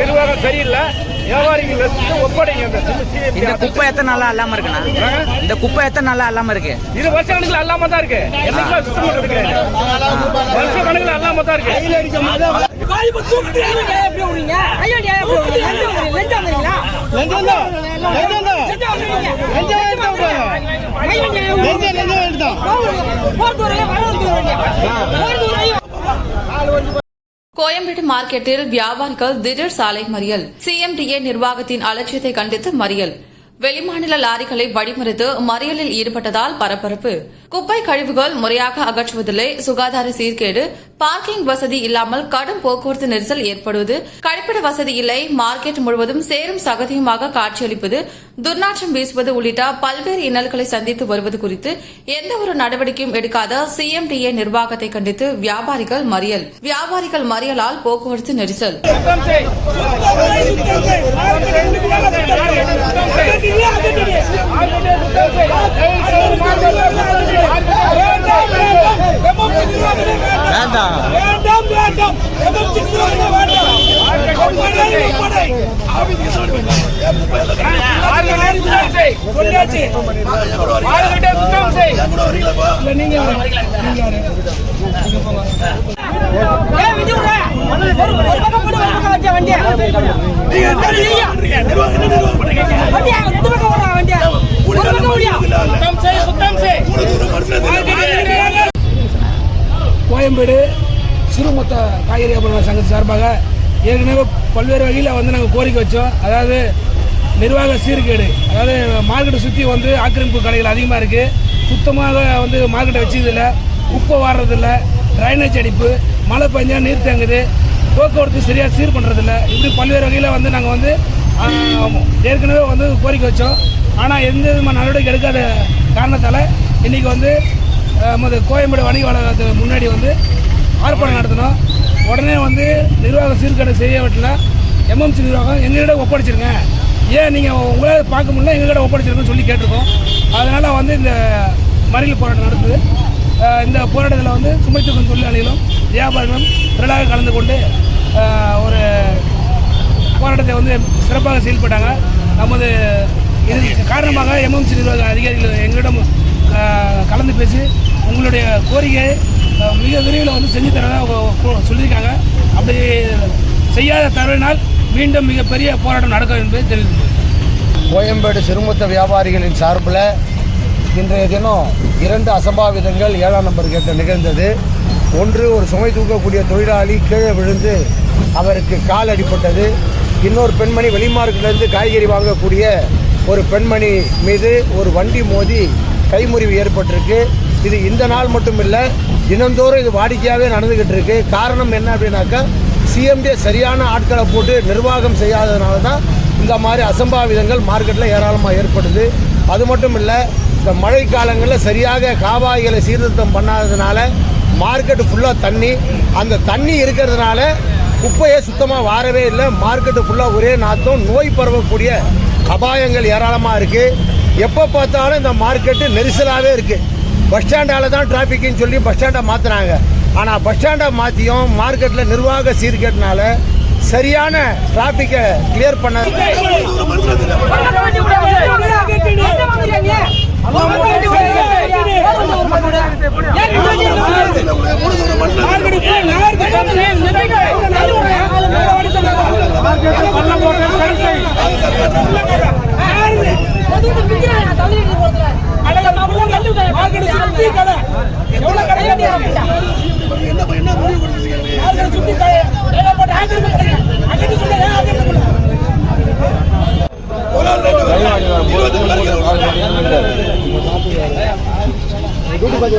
நிர்வாகம் சரியில்லை. வியாபாரிகள் ஒப்படைங்க இந்த குப்பை எத்தனை நாளா இல்லாம இருக்குண்ணா? இந்த குப்பை எத்தனை நாளா இல்லாம இருக்கு? இது வருஷ கணக்குல அல்லாம தான் இருக்கு. சுத்தம் பண்றது கிடையாது. வருஷ கணக்குல அல்லாம தான் இருக்கு. கோயம்பேடு மார்க்கெட்டில் வியாபாரிகள் திடீர் சாலை மறியல். சிஎம்டிஏ நிர்வாகத்தின் அலட்சியத்தை கண்டித்து மறியல். வெளிமாநில லாரிகளை வழிமறித்து மறியலில் ஈடுபட்டதால் பரபரப்பு. குப்பை கழிவுகள் முறையாக அகற்றுவதில்லை. சுகாதார சீர்கேடு பார்க்கிங் வசதி இல்லாமல் கடும் போக்குவரத்து நெரிசல் ஏற்படுவது கழிப்பிட வசதி இல்லை மார்க்கெட் முழுவதும் சேரும் சகதியுமாக காட்சியளிப்பது துர்நாற்றம் வீசுவது உள்ளிட்ட பல்வேறு இன்னல்களை சந்தித்து வருவது குறித்து எந்த ஒரு நடவடிக்கையும் எடுக்காத சிஎம்டிஏ நிர்வாகத்தை கண்டித்து வியாபாரிகள் மறியல். வியாபாரிகள் மறியலால் போக்குவரத்து நெரிசல். வேண்டாம் வேண்டாம் வேண்டாம் நீங்க நீங்க கோயம்பேடு சிறுமொத்த காய்கறி வியாபார சங்க சார்பாக ஏற்கனவே பல்வேறு வகையில் வந்து நாங்கள் கோரிக்கை வச்சோம். அதாவது நிர்வாக சீர்கேடு அதாவது மார்க்கெட்டை சுற்றி வந்து ஆக்கிரமிப்பு கடைகள் அதிகமாக இருக்குது சுத்தமாக வந்து மார்க்கெட்டை வச்சதில்லை குப்பை வாடுறதில்ல ட்ரைனேஜ் அடிப்பு மழை பெஞ்சா நீர் தேங்குது. போக்குவரத்து சரியாக சீர் பண்ணுறதில்ல இப்படி பல்வேறு வகையில் வந்து நாங்கள் வந்து ஏற்கனவே வந்து கோரிக்கை வச்சோம். ஆனால் எந்த விதமான நடவடிக்கை எடுக்காத காரணத்தால் இன்றைக்கி வந்து நமது கோயம்பேடு வணிக வளாகத்துக்கு முன்னாடி வந்து ஆர்ப்பாட்டம் நடத்தினோம். உடனே வந்து நிர்வாக சீர்கேடு செய்ய விட்டல எம்எம்சி நிர்வாகம் எங்ககிட்ட ஒப்படைச்சிருங்க. ஏன் நீங்கள் உங்களால் பார்க்க முடியல எங்ககிட்ட ஒப்படைச்சிருக்குன்னு சொல்லி கேட்டிருக்கோம். அதனால் வந்து இந்த மறியல் போராட்டம் நடக்குது. இந்த போராட்டத்தில் வந்து சுமை தூக்கும் தொழிலாளிகளும் வியாபாரிகளும் திரளாக கலந்து கொண்டு ஒரு போராட்டத்தை வந்து சிறப்பாக செயல்பட்டாங்க. நமது இது காரணமாக எம்எம்சி நிர்வாக அதிகாரிகள் எங்களிடம் கலந்து பேசி உங்களுடைய கோரிக்கை மிக விரைவில் வந்து செஞ்சு தரதாக சொல்லியிருக்காங்க. அப்படி செய்யாத தவறினால் மீண்டும் மிகப்பெரிய போராட்டம் நடக்கும் என்பதை தெரிவித்துள்ளது கோயம்பேடு சிறுமொத்த வியாபாரிகளின் சார்பில் இன்றைய தினம் இரண்டு அசம்பாவிதங்கள் ஏழாம் நம்பர் கேட்ட நிகழ்ந்தது. ஒன்று ஒரு சுமை தூக்கக்கூடிய தொழிலாளி கீழே விழுந்து அவருக்கு கால் அடிப்பட்டது இன்னொரு பெண்மணி வெளிமார்க்கிலிருந்து காய்கறி வாங்கக்கூடிய ஒரு பெண்மணி மீது ஒரு வண்டி மோதி கைமுறிவு ஏற்பட்டிருக்கு. இது இந்த நாள் மட்டும் இல்லை தினந்தோறும் இது வாடிக்கையாகவே நடந்துக்கிட்டு இருக்கு காரணம் என்ன அப்படின்னாக்கா சிஎம்டி சரியான ஆட்களை போட்டு நிர்வாகம் செய்யாததுனால தான் இந்த மாதிரி அசம்பாவிதங்கள் மார்க்கெட்டில் ஏராளமாக ஏற்படுது. அது மட்டும் இல்லை இந்த மழை காலங்களில் சரியாக காவாய்களை சீர்திருத்தம் பண்ணாததுனால மார்க்கெட்டு ஃபுல்லாக தண்ணி. அந்த தண்ணி இருக்கிறதுனால குப்பையே சுத்தமாக வாரவே இல்லை. மார்க்கெட்டு ஃபுல்லாக ஒரே நாத்தம். நோய் பரவக்கூடிய அபாயங்கள் ஏராளமாக இருக்குது எப்போ பார்த்தாலும் இந்த மார்க்கெட்டு நெரிசலாகவே இருக்குது பஸ் ஸ்டாண்டால் தான் டிராஃபிக்னு சொல்லி பஸ் ஸ்டாண்டை மாற்றுறாங்க ஆனால் பஸ் ஸ்டாண்டை மாற்றியும் மார்க்கெட்டில் நிர்வாக சீர்கேட்டினால சரியான டிராஃபிக்கை கிளியர் பண்ண ஒரு பக்கம் வண்டி விடுறா, என்ன வாங்குறியா நீ? ஒரு பக்கம் வண்டி விடுறா, ஏன் வந்து ஒரு பக்கம் விடுறா? ஏன் நீ வண்டி விடுறா? ஒதுக்கு பிக்கிறான், நான் தள்ளிட்டு போறதுல. அடங்க, நான் உள்ள தள்ளி விட்டேன். எவ்வளோ கடை வேண்டியா? என்ன என்ன முடிவு கொடுத்துருக்கீங்க மார்க்கெட் சுற்றி ஏகப்பட்ட ஆக்கிரமிப்பு கடைங்க அங்கிட்டு சொல்ல ஏன் ஆக்கிரமிப்பு ஒரு ஆள் ரெண்டு இருபத்தஞ்சு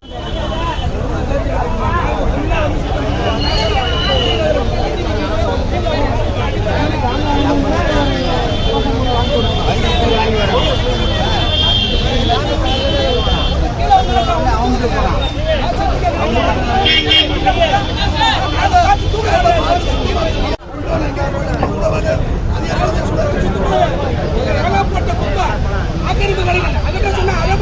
ஏகப்பட்ட குப்பை ஆக்கிரமிப்பு கடைங்க அங்கிட்ட சொன்னா அதை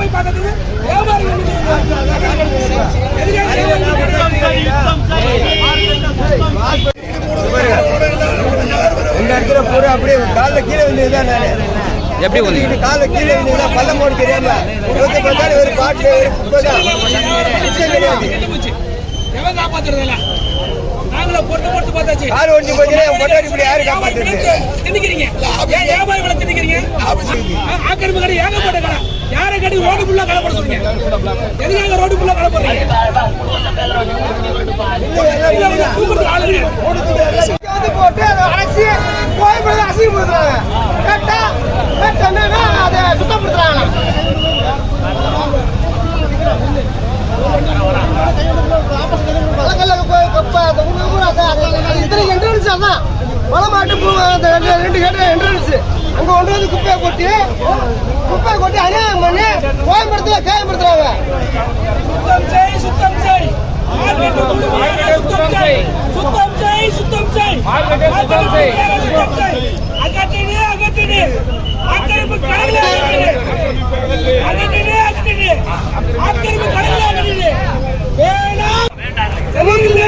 விழுந்துட்டேன் நானு. எப்படி வந்தீங்க காலை கீழே பள்ளம் போட தெரியாம ஒரு பாட்டு குப்பைதான். மிச்சம் கிடையாது கெட்டு போச்சு எவன் காப்பாத்துறது இல்ல நாங்கள போட்டு போட்டு பார்த்தாச்சு. ஓட்டி போச்சுன்னா என் பொண்டாட்டி இப்படி யாரு காப்பாத்துறது? திணிக்கிறீங்க? ஏன் வியாபாரி விலை திணிக்கிறீங்க? ஆ- ஆக்கிரமிப்பு கடை ஏகப்பட்ட கடை. யாரை கட்டி ரோடு ஃபுல்லா கடை போட சொல்றீங்க? எதுக்காக ரோடு ஃபுல்லா கடை போடுறீங்க? இல்ல, இல்ல, கூப்பிடுறது ஆளு இல்ல. வந்து போட்டு அதை அலசி கோயம்பேடு அசிங்கப்படுத்துறாங்க கேட்டா கேட்டா என்னன்னா அதை சுத்தப்படுத்துறாங்க பழக்கல்ல கப்பா அந்த ஊரு ஊரா சார் இத்தனை என்ட்ரன்ஸ் அதான் மலைமாட்டு பூ அந்த ரெண்டு கேட்டு என்ட்ரன்ஸ் அங்க ஒன்று வந்து குப்பையை கொட்டி குப்பையை கொட்டி அநியாயம் பண்ணி கோயம்பேடுத்துல காயப்படுத்துறாங்க சுத்தம் செய் சுத்தம் செய். சுத்தம் செய் சுத்தம் செய். சுத்தம் செய் சுத்தம் செய். அகற்றிடு அகற்றிடு ஆக்கிரமிப்பு கடைகளை அகற்றிடு அகற்றிடு அகற்றிடு ஆக்கிரமிப்பு கடைகளை அகற்றிடு வேணாம். சரியில்லை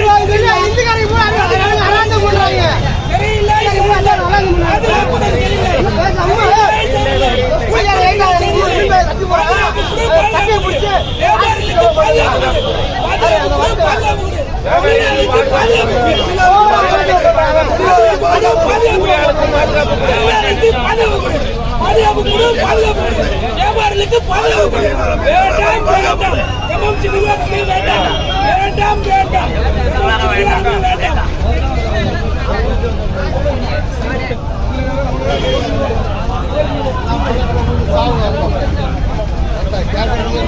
வியாபாரிகளுக்கு பாதுகாப்பு வேண்டாம் வேண்டாம் எம்எம்சி வேண்டாம் வேண்டாம் வேண்டாம் வேண்டாம் Gracias.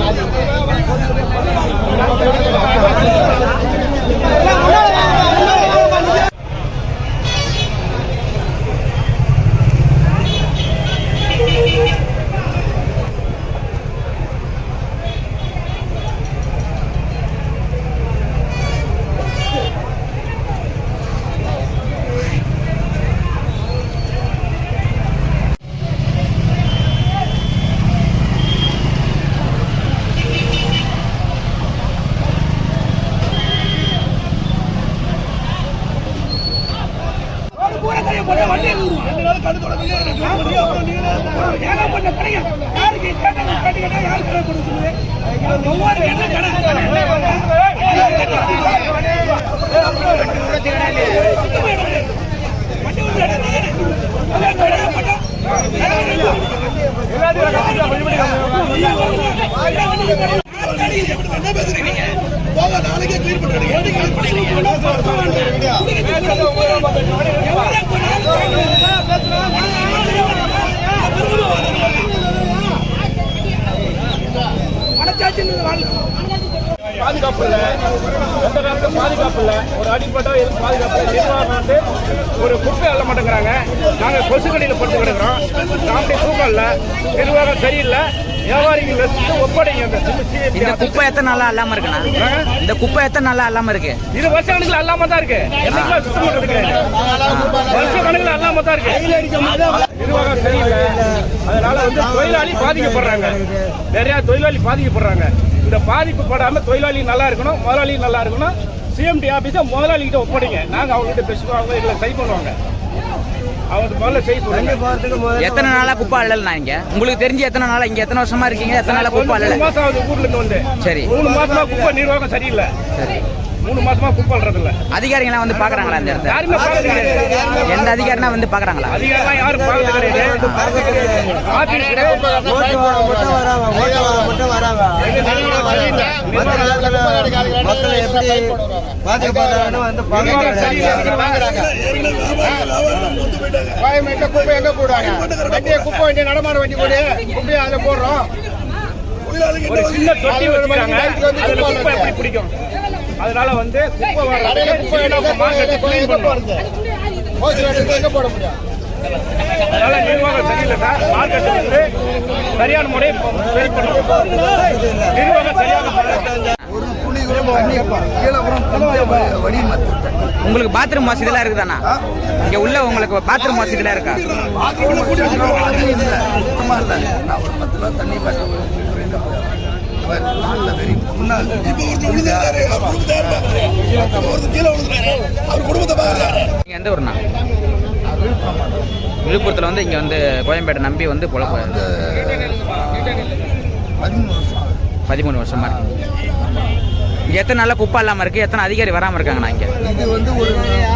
யாரு கடை போட சொல்லுது? ஒவ்வொரு என்ன கடை? சுத்தமா இடம் கிடையாது. வண்டி வந்து இடம் தானே. அதான் கடையை போட்டா, என்ன பேசுறீங்க போக நாளைக்கே கிளீன் பாதுகாப்பு இல்லை எந்த காலத்துல பாதுகாப்பு இல்லை ஒரு அடிப்பட்டா எதுவும் பாதுகாப்பு இல்லை நிர்வாகம் வந்து ஒரு குப்பை அள்ள மாட்டேங்கிறாங்க. நாங்கள் கொசு கடையில் படுத்து கிடக்கிறோம். நாமளே தூக்கம் இல்லை நிர்வாகம் சரியில்லை. வியாபாரிகள் ஒப்படைங்க இந்த குப்பை எத்தனை நாளா அல்லாம இருக்குண்ணா? இந்த குப்பை எத்தனை நாளா அல்லாம இருக்கு? இது வருஷ கணக்குல அல்லாம தான் இருக்கு. என்னைக்குமே சுத்தம் பண்றது கிடையாது. வருஷ கணக்குல அல்லாம தான் இருக்கு. நிர்வாகம் சரியில்லை. அதனால வந்து தொழிலாளி பாதிக்கப்படுறாங்க. நிறைய தொழிலாளி பாதிக்கப்படுறாங்க. இந்த பாதிப்பு படாம தொழிலாளி நல்லா இருக்கணும் முதலாளி நல்லா இருக்கணும். சிஎம்டி ஆபீஸை முதலாளி கிட்ட ஒப்படைங்க. நாங்க அவங்க கிட்ட பேசுவோம் அவங்க எங்களை சரி பண்ணுவாங்க. அவங்க முதல்ல செய்ய சொல்லுங்க. எத்தனை நாளா குப்பை அள்ளல இங்க? உங்களுக்கு தெரிஞ்சு எத்தனை நாளா இங்க எத்தனை வருஷமா இருக்கீங்க எத்தனை நாளா குப்பை மூணு அள்ளல மாசம் ஆகுது ஊர்ல இருந்து வந்து. சரி. மூணு மாசமா குப்பை நிர்வாகம் சரியில்லை. சரி. மூணு மாசமா அல்றது இல்ல அதிகாரிகள்லாம் வந்து பாக்குறாங்களா இந்த இடத்த யாருமே பார்க்கறது கிடையாது. எந்த அதிகாரினா வந்து பாக்குறாங்களா? அதிகாரம் யாரும் பார்க்கறது கிடையாது. ஆபீஸ் குப்பை எங்க போடுவாங்க வண்டியை குப்பை வண்டி நடமாட வண்டி போடு குப்பையை அதில் போடுறோம் ஒரு சின்ன தொட்டி வச்சிருக்காங்க. அதுல குப்பை எப்படி பிடிக்கும்? அதனால வந்து குப்பை வர்றது மார்க்கெட் கிளீன் பண்ணுவாங்க எங்க போட முடியும்? அதனால நிர்வாகம் சரியில்லை சார். மார்க்கெட் வந்து சரியான முறையை சரி பண்ணணும். நிர்வாகம் சரியான பண்ணணும் உங்களுக்கு பாத்ரூம் வசதிலாம் இருக்குதாண்ணா? இங்க உள்ள உங்களுக்கு பாத்ரூம் வசதிலாம் இருக்கா? நீங்க எந்த ஊர்ண்ணா? விழுப்புரத்தில் வந்து இங்கே வந்து கோயம்பேட்டை நம்பி வந்து பொழப்பு பதிமூணு வருஷமா இருக்கு. இங்கே எத்தனை நாளாக குப்பை இல்லாமல் இருக்குது எத்தனை அதிகாரி வராமல் இருக்காங்கண்ணா இங்கே? இது வந்து ஒரு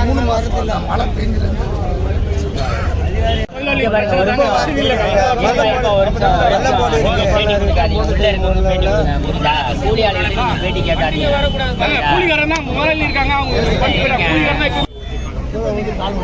மூணு மாதத்தில் மழை பெஞ்சிருந்து பேட்டி கேட்டாதீங்க. கூலிக்காரன் தான் முதலாளி இருக்காங்க. அவங்க தான்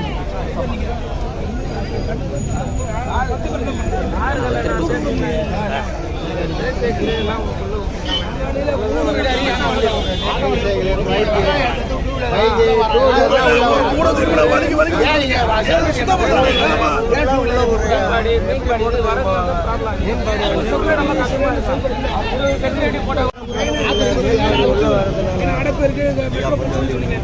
அடப்பு இருக்கு இந்த மெட்ரோ பிரச்சனை சொன்னீங்க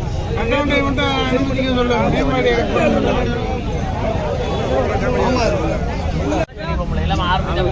எல்லாம் ஆரம்பிச்சு